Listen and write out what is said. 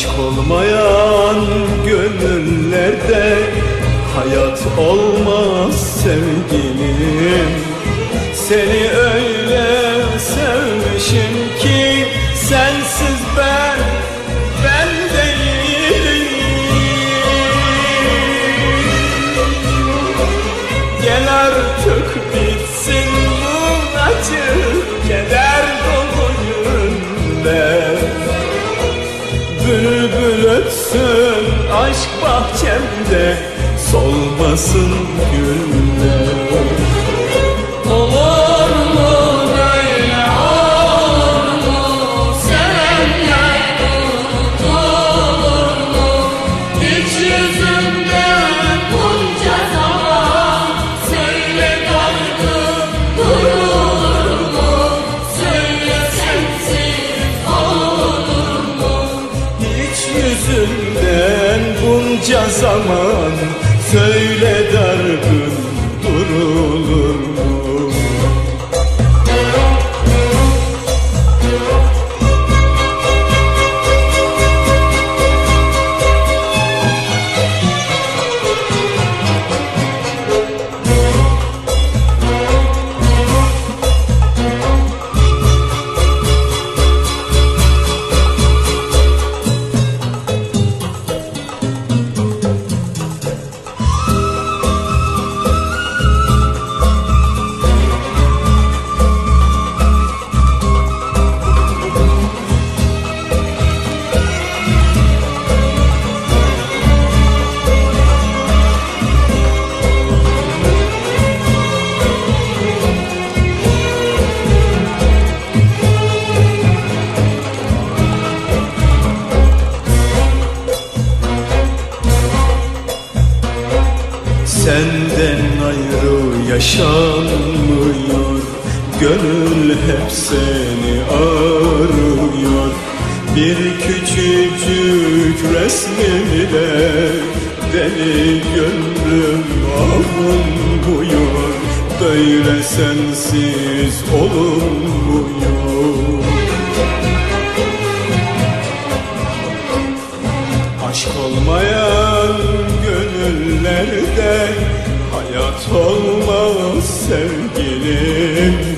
Aşk olmayan gönüllerde hayat olmaz sevgilim. Seni öyle sevmişim ki sensiz ben aşk bahçemde Solmasın güller Olur bunca zaman Söyle dargın durulur Senden ayrı yaşanmıyor. Gönül hep seni arıyor. Bir küçücük resmimle Deli gönlüm avunmuyor. Böyle sensiz olunmuyor. Aşk olmayan gönüllerde hayat olmaz sevgilim.